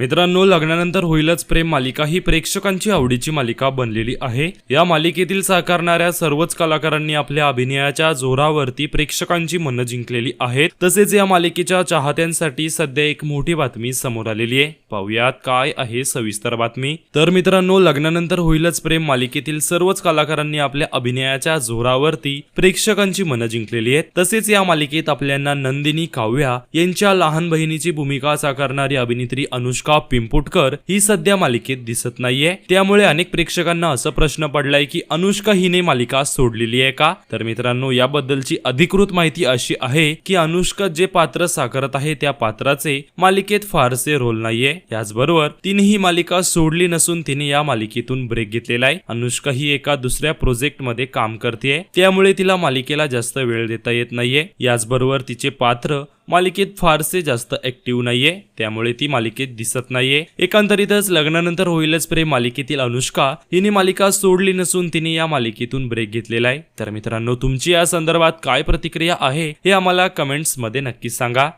मित्रांनो लग्नानंतर होईलच प्रेम मालिका ही प्रेक्षकांची आवडीची मालिका बनलेली आहे. या मालिकेतील साकारणाऱ्या सर्वच कलाकारांनी आपल्या अभिनयाच्या जोरावरती प्रेक्षकांची मनं जिंकलेली आहेत. तसेच या मालिकेच्या चाहत्यांसाठी सध्या एक मोठी बातमी समोर आलेली आहे. पाहुयात काय आहे सविस्तर बातमी. तर मित्रांनो लग्नानंतर होईलच प्रेम मालिकेतील सर्वच कलाकारांनी आपल्या अभिनयाच्या जोरावरती प्रेक्षकांची मनं जिंकलेली आहेत. तसेच या मालिकेत आपल्याला नंदिनी काव्या यांच्या लहान बहिणीची भूमिका साकारणारी अभिनेत्री अनुष्का पिंपुटकर ही सध्या मालिकेत दिसत नाहीये. त्यामुळे अनेक प्रेक्षकांना असं प्रश्न पडलाय की अनुष्का हिने मालिका सोडलेली आहे का? तर मित्रांनो याबद्दलची अधिकृत माहिती अशी आहे की अनुष्का जे पात्र साकारत आहे त्या पात्राचे मालिकेत फारसे रोल नाहीये. याचबरोबर तिने ही मालिका सोडली नसून तिने या मालिकेतून ब्रेक घेतलेला आहे. अनुष्का ही एका दुसऱ्या प्रोजेक्टमध्ये काम करते त्यामुळे तिला मालिकेला जास्त वेळ देता येत नाहीये. याचबरोबर तिचे पात्र मालिकेत फारसे जास्त ऍक्टिव्ह नाहीये त्यामुळे ती मालिकेत दिसत नाहीये. एकंदरीतच लग्नानंतर होईलच प्रेम मालिकेतील अनुष्का. हिने मालिका सोडली नसून तिने या मालिकेतून ब्रेक घेतलेला आहे. तर मित्रांनो तुमची या संदर्भात काय प्रतिक्रिया आहे हे आम्हाला कमेंट्समध्ये नक्की सांगा.